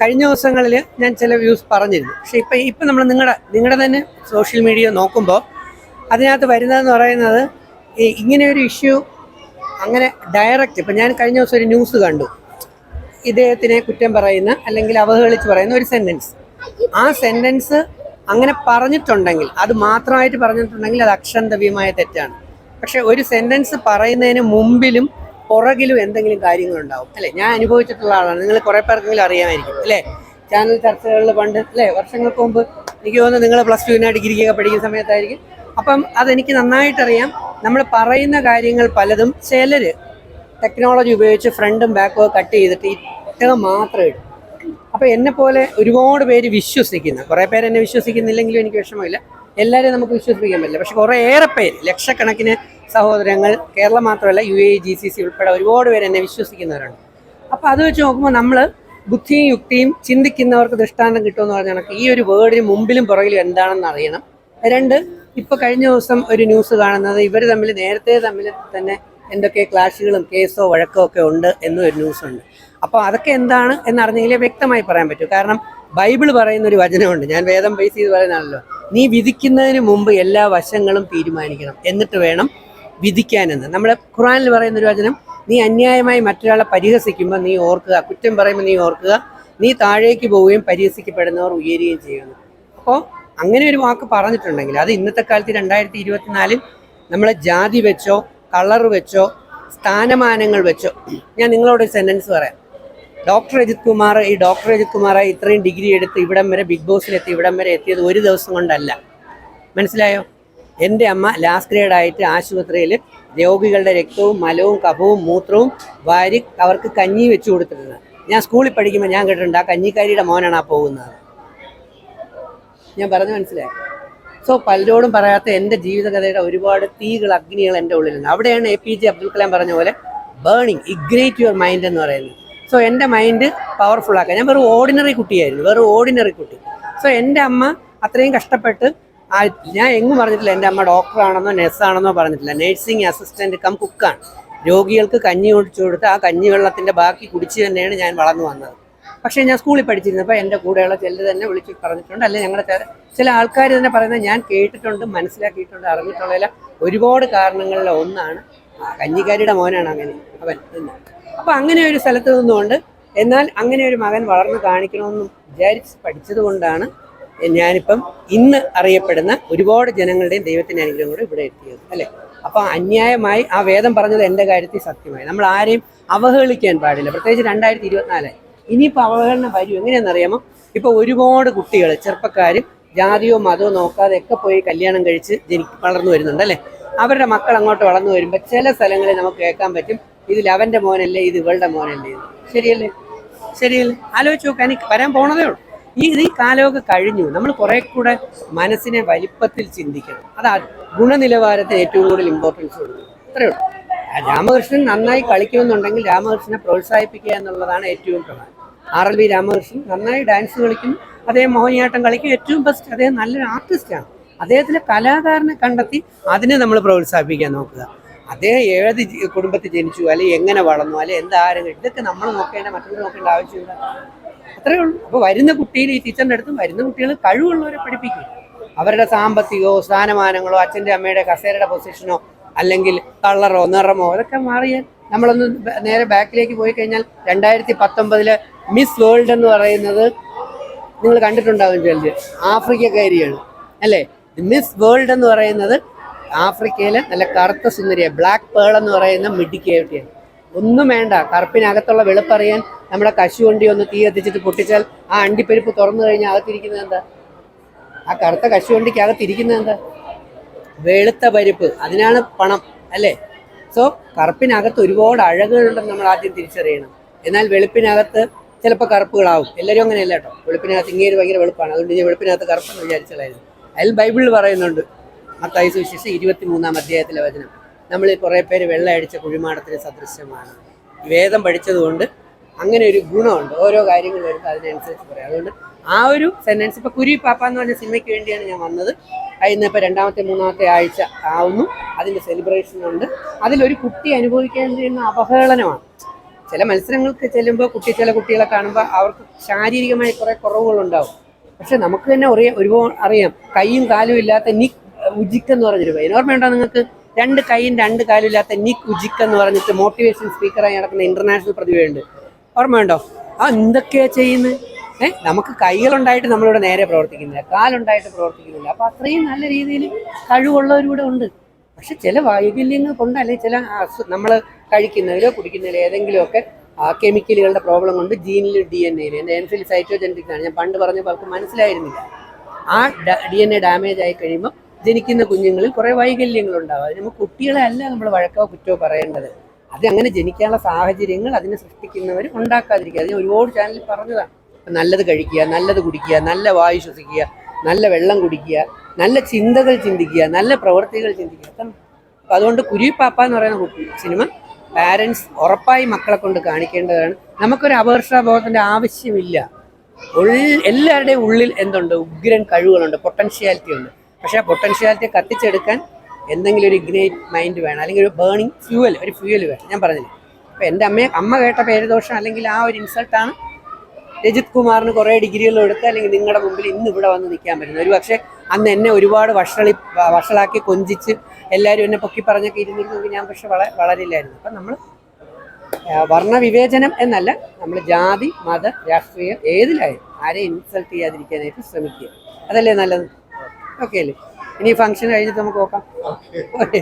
കഴിഞ്ഞ ദിവസങ്ങളിൽ ഞാൻ ചില വ്യൂസ് പറഞ്ഞിരുന്നു. പക്ഷെ ഇപ്പം ഇപ്പം നമ്മൾ നിങ്ങളുടെ നിങ്ങളുടെ തന്നെ സോഷ്യൽ മീഡിയ നോക്കുമ്പോൾ അതിനകത്ത് വരുന്നതെന്ന് പറയുന്നത് ഇങ്ങനെ ഒരു ഇഷ്യൂ അങ്ങനെ ഡയറക്റ്റ് ഇപ്പം ഞാൻ കഴിഞ്ഞ ദിവസം ഒരു ന്യൂസ് കണ്ടു. ഇദ്ദേഹത്തിനെ കുറ്റം പറയുന്ന അല്ലെങ്കിൽ അവഹേളിച്ച് പറയുന്ന ഒരു സെന്റൻസ് ആ സെന്റൻസ് അങ്ങനെ പറഞ്ഞിട്ടുണ്ടെങ്കിൽ അത് മാത്രമായിട്ട് പറഞ്ഞിട്ടുണ്ടെങ്കിൽ അത് അക്ഷന്തവ്യമായ തെറ്റാണ്. പക്ഷെ ഒരു സെന്റൻസ് പറയുന്നതിന് മുമ്പിലും പുറകിലും എന്തെങ്കിലും കാര്യങ്ങളുണ്ടാവും. അല്ലേ? ഞാൻ അനുഭവിച്ചിട്ടുള്ള ആളാണ്. നിങ്ങൾ കുറേ പേർക്കെങ്കിലും അറിയാമായിരിക്കും. അല്ലേ? ചാനൽ ചർച്ചകളിൽ പണ്ട് അല്ലേ? വർഷങ്ങൾക്ക് മുമ്പ് എനിക്ക് തോന്നുന്നു നിങ്ങൾ പ്ലസ് ടുവിനാ ഡിഗ്രിക്കൊക്കെ പഠിക്കുന്ന സമയത്തായിരിക്കും. അപ്പം അതെനിക്ക് നന്നായിട്ടറിയാം. നമ്മൾ പറയുന്ന കാര്യങ്ങൾ പലതും ചിലർ ടെക്നോളജി ഉപയോഗിച്ച് ഫ്രണ്ടും ബാക്കും കട്ട് ചെയ്തിട്ട് ഈ മാത്രം ഇടും. എന്നെ പോലെ ഒരുപാട് പേര് വിശ്വസിക്കുന്ന. കുറേ പേര് എന്നെ വിശ്വസിക്കുന്നില്ലെങ്കിലും എനിക്ക് വിഷമമില്ല. എല്ലാവരെയും നമുക്ക് വിശ്വസിപ്പിക്കാൻ പറ്റില്ല. പക്ഷെ കുറേ ഏറെ പേര് ലക്ഷക്കണക്കിന് സഹോദരങ്ങൾ കേരളം മാത്രമല്ല U A G C C ഉൾപ്പെടെ ഒരുപാട് പേര് എന്നെ വിശ്വസിക്കുന്നവരുണ്ട്. അപ്പോൾ അത് വെച്ച് നോക്കുമ്പോൾ നമ്മൾ ബുദ്ധിയും യുക്തിയും ചിന്തിക്കുന്നവർക്ക് ദൃഷ്ടാന്തം കിട്ടുമെന്ന് പറഞ്ഞ കണക്ക് ഈ ഒരു വേർഡിന് മുമ്പിലും പുറകിലും എന്താണെന്ന് അറിയണം. രണ്ട് ഇപ്പോൾ കഴിഞ്ഞ ദിവസം ഒരു ന്യൂസ് കാണുന്നത് ഇവർ തമ്മിൽ നേരത്തെ തമ്മിൽ തന്നെ എന്തൊക്കെ ക്ലാഷുകളും കേസോ വഴക്കോ ഒക്കെ ഉണ്ട് എന്നൊരു ഒരു ന്യൂസ് ഉണ്ട് അപ്പോൾ അതൊക്കെ എന്താണ് എന്നറിഞ്ഞെങ്കിലേ വ്യക്തമായി പറയാൻ പറ്റും. കാരണം ബൈബിൾ പറയുന്ന ഒരു വചനമുണ്ട്. ഞാൻ വേദം ബേസ് ചെയ്ത് പറയുന്നതാണല്ലോ. നീ വിധിക്കുന്നതിന് മുമ്പ് എല്ലാ വശങ്ങളും തീരുമാനിക്കണം. എന്നിട്ട് വേണം വിധിക്കാനെന്ന്. നമ്മുടെ ഖുറാനിൽ പറയുന്ന ഒരു വചനം നീ അന്യായമായി മറ്റൊരാളെ പരിഹസിക്കുമ്പോൾ നീ ഓർക്കുക കുറ്റം പറയുമ്പോൾ നീ ഓർക്കുക നീ താഴേക്ക് പോവുകയും പരിഹസിക്കപ്പെടുന്നവർ ഉയരുകയും ചെയ്യുന്നു. അപ്പോൾ അങ്ങനെ ഒരു വാക്ക് പറഞ്ഞിട്ടുണ്ടെങ്കിൽ അത് ഇന്നത്തെ കാലത്ത് രണ്ടായിരത്തി ഇരുപത്തിനാലിൽ നമ്മളെ ജാതി വെച്ചോ കളർ വെച്ചോ സ്ഥാനമാനങ്ങൾ വെച്ചോ ഞാൻ നിങ്ങളോട് ഒരു സെന്റൻസ് പറയാം. ഡോക്ടർ അജിത് കുമാർ ഈ ഡോക്ടർ അജിത് കുമാറായി ഇത്രയും ഡിഗ്രി എടുത്ത് ഇവിടം വരെ ബിഗ് ബോസിലെത്തി ഇവിടം വരെ എത്തിയത് ഒരു ദിവസം കൊണ്ടല്ല. മനസ്സിലായോ? എന്റെ അമ്മ ലാസ്റ്റ് ഗ്രേഡ് ആയിട്ട് ആശുപത്രിയിൽ രോഗികളുടെ രക്തവും മലവും കഫവും മൂത്രവും വാരി അവർക്ക് കഞ്ഞി വെച്ച് കൊടുത്തിട്ടുണ്ട്. ഞാൻ സ്കൂളിൽ പഠിക്കുമ്പോൾ ഞാൻ കേട്ടിട്ടുണ്ട് ആ കഞ്ഞിക്കാരിയുടെ മോനാണ് ആ പോകുന്നത്. ഞാൻ പറഞ്ഞു മനസ്സിലായി. സോ പലരോടും പറയാത്ത എന്റെ ജീവിതകഥയുടെ ഒരുപാട് തീകൾ അഗ്നികൾ എന്റെ ഉള്ളിലുണ്ട്. അവിടെയാണ് A P J Abdul Kalam പറഞ്ഞ പോലെ ബേണിങ് ഇഗ്രേറ്റ് യുവർ മൈൻഡ് എന്ന് പറയുന്നത്. സോ എന്റെ മൈൻഡ് പവർഫുൾ ആക്കാൻ. ഞാൻ വെറും ഓർഡിനറി കുട്ടിയായിരുന്നു. വെറും ഓർഡിനറി കുട്ടി. സോ എന്റെ അമ്മ അത്രയും കഷ്ടപ്പെട്ട് ഞാൻ എങ്ങും പറഞ്ഞിട്ടില്ല. എന്റെ അമ്മ ഡോക്ടറാണെന്നോ നഴ്സാണെന്നോ പറഞ്ഞിട്ടില്ല. നേഴ്സിംഗ് അസിസ്റ്റന്റ് കം കുക്കാണ് രോഗികൾക്ക് കഞ്ഞി ഒഴിച്ചു കൊടുത്ത് ആ കഞ്ഞി വെള്ളത്തിന്റെ ബാക്കി കുടിച്ച് തന്നെയാണ് ഞാൻ വളർന്നു വന്നത്. പക്ഷേ ഞാൻ സ്കൂളിൽ പഠിച്ചിരുന്നപ്പോൾ എന്റെ കൂടെയുള്ള ചിലർ തന്നെ വിളിച്ച് പറഞ്ഞിട്ടുണ്ട്. അല്ലെങ്കിൽ ഞങ്ങളുടെ ചില ആൾക്കാർ തന്നെ പറയുന്നത് ഞാൻ കേട്ടിട്ടുണ്ട് മനസ്സിലാക്കിയിട്ടുണ്ട് അറിഞ്ഞിട്ടുള്ള ഒരുപാട് കാരണങ്ങളിലെ ഒന്നാണ്. കഞ്ഞിക്കാരിയുടെ മോനാണ് അങ്ങനെ അവൻ എന്ന് അപ്പോൾ അങ്ങനെ ഒരു സ്ഥലത്ത് നിന്നുകൊണ്ട് എന്നാൽ അങ്ങനെ ഒരു മകൻ വളർന്നു കാണിക്കണമെന്നും വിചാരിച്ച് പഠിച്ചത് കൊണ്ടാണ് ഞാനിപ്പം ഇന്ന് അറിയപ്പെടുന്ന ഒരുപാട് ജനങ്ങളുടെയും ദൈവത്തിന്റെ അനുഗ്രഹം കൂടെ ഇവിടെ എത്തിയത് അല്ലേ? അപ്പോൾ അന്യായമായി ആ വേദം പറഞ്ഞത് എന്റെ കാര്യത്തിൽ സത്യമായി. നമ്മൾ ആരെയും അവഹേളിക്കാൻ പാടില്ല. പ്രത്യേകിച്ച് രണ്ടായിരത്തി ഇരുപത്തിനാല് ഇനിയിപ്പോൾ അവഹേളനം വരും. എങ്ങനെയാണെന്നറിയാമോ ഇപ്പോൾ ഒരുപാട് കുട്ടികൾ ചെറുപ്പക്കാരും ജാതിയോ മതമോ നോക്കാതെ ഒക്കെ പോയി കല്യാണം കഴിച്ച് ജനി വളർന്നു വരുന്നുണ്ട് അല്ലേ? അവരുടെ മക്കൾ അങ്ങോട്ട് വളർന്നു വരുമ്പോൾ ചില സ്ഥലങ്ങളിൽ നമുക്ക് കേൾക്കാൻ പറ്റും ഇതിൽ അവന്റെ മോനല്ലേ ഇത് ഇവളുടെ മോനല്ലേ ശരിയല്ലേ? ശരിയല്ലേ? ആലോചിച്ച് നോക്കാൻ വരാൻ പോണതേ ഉള്ളൂ. ഈ ഈ കാലമൊക്കെ കഴിഞ്ഞു. നമ്മൾ കുറെ കൂടെ മനസ്സിനെ വലിപ്പത്തിൽ ചിന്തിക്കണം. അതാ ഗുണനിലവാരത്തെ ഏറ്റവും കൂടുതൽ ഇമ്പോർട്ടൻസ് കൊടുക്കും അത്രയേ ഉള്ളൂ. രാമകൃഷ്ണൻ നന്നായി കളിക്കുമെന്നുണ്ടെങ്കിൽ രാമകൃഷ്ണനെ പ്രോത്സാഹിപ്പിക്കുക എന്നുള്ളതാണ് ഏറ്റവും പ്രധാനം. ആർ എൽ വി രാമകൃഷ്ണൻ നന്നായി ഡാൻസ് കളിക്കും അദ്ദേഹം മോഹിനിയാട്ടം കളിക്കും. ഏറ്റവും ബെസ്റ്റ് അദ്ദേഹം നല്ലൊരു ആർട്ടിസ്റ്റാണ് അദ്ദേഹത്തിലെ കലാകാരനെ കണ്ടെത്തി അതിനെ നമ്മൾ പ്രോത്സാഹിപ്പിക്കാൻ നോക്കുക. അദ്ദേഹം ഏത് കുടുംബത്തിൽ ജനിച്ചു അല്ലെങ്കിൽ എങ്ങനെ വളർന്നു അല്ലെങ്കിൽ എന്താരും ഇതൊക്കെ നമ്മൾ നോക്കേണ്ട മറ്റുള്ളവർ നോക്കേണ്ട ആവശ്യമില്ല. അത്രയേ ഉള്ളൂ. അപ്പോൾ വരുന്ന കുട്ടിയിൽ ഈ ടീച്ചറിന്റെ അടുത്തും വരുന്ന കുട്ടികൾ കഴിവുള്ളവരെ പഠിപ്പിക്കും. അവരുടെ സാമ്പത്തികമോ സ്ഥാനമാനങ്ങളോ അച്ഛന്റെ അമ്മയുടെ കസേരയുടെ പൊസിഷനോ അല്ലെങ്കിൽ കളറോ നിറമോ അതൊക്കെ മാറിയാൽ നമ്മളൊന്ന് നേരെ ബാക്കിലേക്ക് പോയി കഴിഞ്ഞാൽ രണ്ടായിരത്തി പത്തൊമ്പതിലെ മിസ് വേൾഡ് എന്ന് പറയുന്നത് നിങ്ങൾ കണ്ടിട്ടുണ്ടാകും ചിലത് ആഫ്രിക്കക്കാരിയാണ് അല്ലേ? മിസ് വേൾഡ് എന്ന് പറയുന്നത് ആഫ്രിക്കയിലെ നല്ല കറുത്ത സുന്ദരിയാണ് ബ്ലാക്ക് പേൾ എന്ന് പറയുന്ന മിഡിക്കേറ്റിയാണ് ഒന്നും വേണ്ട. കറുപ്പിനകത്തുള്ള വെളുപ്പറിയാൻ നമ്മുടെ കശുവണ്ടി ഒന്ന് തീ കത്തിച്ചിട്ട് പൊട്ടിച്ചാൽ ആ അണ്ടിപ്പരിപ്പ് തുറന്നു കഴിഞ്ഞാൽ അകത്തിരിക്കുന്നത് എന്താ? ആ കറുത്ത കശുവണ്ടിക്ക് അകത്തിരിക്കുന്നത് എന്താ? വെളുത്ത പരിപ്പ്. അതിനാണ് പണം അല്ലേ? സോ കറുപ്പിനകത്ത് ഒരുപാട് അഴകുകളുണ്ടെന്ന് നമ്മൾ ആദ്യം തിരിച്ചറിയണം. എന്നാൽ വെളുപ്പിനകത്ത് ചിലപ്പോൾ കറുപ്പുകളാവും. എല്ലാവരും അങ്ങനെയല്ല കേട്ടോ. വെളുപ്പിനകത്ത് ഇങ്ങനെ ഭയങ്കര വെളുപ്പാണ്. അതുകൊണ്ട് ഞാൻ വെളുപ്പിനകത്ത് കറുപ്പെന്ന് വിചാരിച്ചതായിരുന്നു. അതിൽ ബൈബിളിൽ പറയുന്നുണ്ട്. മത്തായി സുവിശേഷം ഇരുപത്തി മൂന്നാം അധ്യായത്തിലെ വചനം. നമ്മൾ കുറേ പേര് വെള്ളം അടിച്ച കുഴിമാടത്തിന് സദൃശ്യമാണ്. വേദം പഠിച്ചതുകൊണ്ട് അങ്ങനെ ഒരു ഗുണമുണ്ട്. ഓരോ കാര്യങ്ങൾ വരുമ്പോൾ അതിനനുസരിച്ച് പറയാം. അതുകൊണ്ട് ആ ഒരു സെന്റൻസ് ഇപ്പോൾ കുരി പാപ്പ എന്ന് പറഞ്ഞ സിനിമയ്ക്ക് വേണ്ടിയാണ് ഞാൻ വന്നത്. അതിന്ന് ഇപ്പോൾ രണ്ടാമത്തെ മൂന്നാമത്തെ ആഴ്ച ആവുന്നു. അതിന്റെ സെലിബ്രേഷൻ ഉണ്ട്. അതിലൊരു കുട്ടി അനുഭവിക്കാൻ അപഹേളനമാണ് ചില മത്സരങ്ങൾക്ക് ചെല്ലുമ്പോൾ കുട്ടി ചില കുട്ടികളെ കാണുമ്പോൾ അവർക്ക് ശാരീരികമായി കുറേ കുറവുകളുണ്ടാവും. പക്ഷെ നമുക്ക് തന്നെ അറിയാം ഒരുപാട് അറിയാം. കൈയും കാലും ഇല്ലാത്ത നിക് ഉജിക്ക് എന്ന് പറഞ്ഞൊരു പയ്യൻ. ഓർമ്മയുണ്ടോ നിങ്ങൾക്ക്? രണ്ട് കൈയും രണ്ട് കാലും ഇല്ലാത്ത നിക് ഉജിക്ക് എന്ന് പറഞ്ഞിട്ട് മോട്ടിവേഷൻ സ്പീക്കറായി നടക്കുന്ന ഇന്റർനാഷണൽ പ്രതിഭയുണ്ട്. ഓർമ്മയുണ്ടോ? ആ എന്തൊക്കെയാ ചെയ്യുന്നത് ഏഹ് നമുക്ക് കൈകളുണ്ടായിട്ട് നമ്മളിവിടെ നേരെ പ്രവർത്തിക്കുന്നില്ല. കാലുണ്ടായിട്ട് പ്രവർത്തിക്കുന്നില്ല. അപ്പൊ അത്രയും നല്ല രീതിയിൽ കഴിവുള്ളവരൂടെ ഉണ്ട്. പക്ഷെ ചില വൈകല്യങ്ങൾ കൊണ്ട് അല്ലെങ്കിൽ ചില നമ്മൾ കഴിക്കുന്നതിലോ കുടിക്കുന്നതിലോ ഏതെങ്കിലുമൊക്കെ ആ കെമിക്കലുകളുടെ പ്രോബ്ലം കൊണ്ട് ജീനിലും ഡി എൻ എയിൽ എന്റെ എൻഫിൽ ആണ്. ഞാൻ പണ്ട് പറഞ്ഞപ്പോൾ അവർക്ക് മനസ്സിലായിരുന്നില്ല. ആ ഡി എൻ എ ഡാമേജ് ആയി കഴിയുമ്പോൾ ജനിക്കുന്ന കുഞ്ഞുങ്ങളിൽ കുറേ വൈകല്യങ്ങൾ ഉണ്ടാവും നമ്മൾ കുട്ടികളെ അല്ല നമ്മൾ വഴക്കോ കുറ്റോ പറയേണ്ടത്. അത് അങ്ങനെ ജനിക്കാനുള്ള സാഹചര്യങ്ങൾ അതിനെ സൃഷ്ടിക്കുന്നവർ ഉണ്ടാക്കാതിരിക്കുക. അത് ഞാൻ ഒരുപാട് ചാനൽ പറഞ്ഞതാണ്. നല്ലത് കഴിക്കുക നല്ലത് കുടിക്കുക നല്ല വായു ശ്വസിക്കുക നല്ല വെള്ളം കുടിക്കുക നല്ല ചിന്തകൾ ചിന്തിക്കുക നല്ല പ്രവൃത്തികൾ ചിന്തിക്കുക. അപ്പം അതുകൊണ്ട് കുരുവിപ്പാപ്പ എന്ന് പറയുന്ന സിനിമ പാരൻസ് ഉറപ്പായി മക്കളെ കൊണ്ട് കാണിക്കേണ്ടതാണ്. നമുക്കൊരു അപകർഷാബോധത്തിന്റെ ആവശ്യമില്ല. എല്ലാവരുടെയും ഉള്ളിൽ എന്തുണ്ട്? ഉഗ്രൻ കഴിവുകളുണ്ട് പൊട്ടൻഷ്യാലിറ്റി ഉണ്ട്. പക്ഷേ ആ പൊട്ടൻഷ്യാലിറ്റി കത്തിച്ചെടുക്കാൻ എന്തെങ്കിലും ഒരു ഇഗ്നൈറ്റ് മൈൻഡ് വേണം അല്ലെങ്കിൽ ഒരു ബേണിംഗ് ഫ്യൂവൽ ഒരു ഫ്യൂവൽ വേണം. ഞാൻ പറഞ്ഞില്ല? അപ്പോൾ എന്റെ അമ്മയെ അമ്മ കേട്ട പേരുദോഷം അല്ലെങ്കിൽ ആ ഒരു ഇൻസൾട്ടാണ് രജിത് കുമാറിന് കുറേ ഡിഗ്രികൾ എടുത്ത് അല്ലെങ്കിൽ നിങ്ങളുടെ മുമ്പിൽ ഇന്ന് ഇവിടെ വന്ന് നിൽക്കാൻ പറ്റുന്നത്. ഒരു പക്ഷേ അന്ന് എന്നെ ഒരുപാട് വഷളി വഷളാക്കി കൊഞ്ചിച്ച് എല്ലാവരും എന്നെ പൊക്കി പറഞ്ഞൊക്കെ ഇരുന്നിരുന്നെങ്കിൽ ഞാൻ പക്ഷെ വള വളരില്ലായിരുന്നു. അപ്പം നമ്മൾ വർണവിവേചനം എന്നല്ല നമ്മൾ ജാതി മത രാഷ്ട്രീയം ഏതിലായാലും ആരെയും ഇൻസൾട്ട് ചെയ്യാതിരിക്കാനായിട്ട് ശ്രമിക്കുക. അതല്ലേ നല്ലത്? ഓക്കെ അല്ലേ? ഇനി ഫംഗ്ഷൻ കഴിഞ്ഞിട്ട് നമുക്ക് നോക്കാം. ഓക്കെ.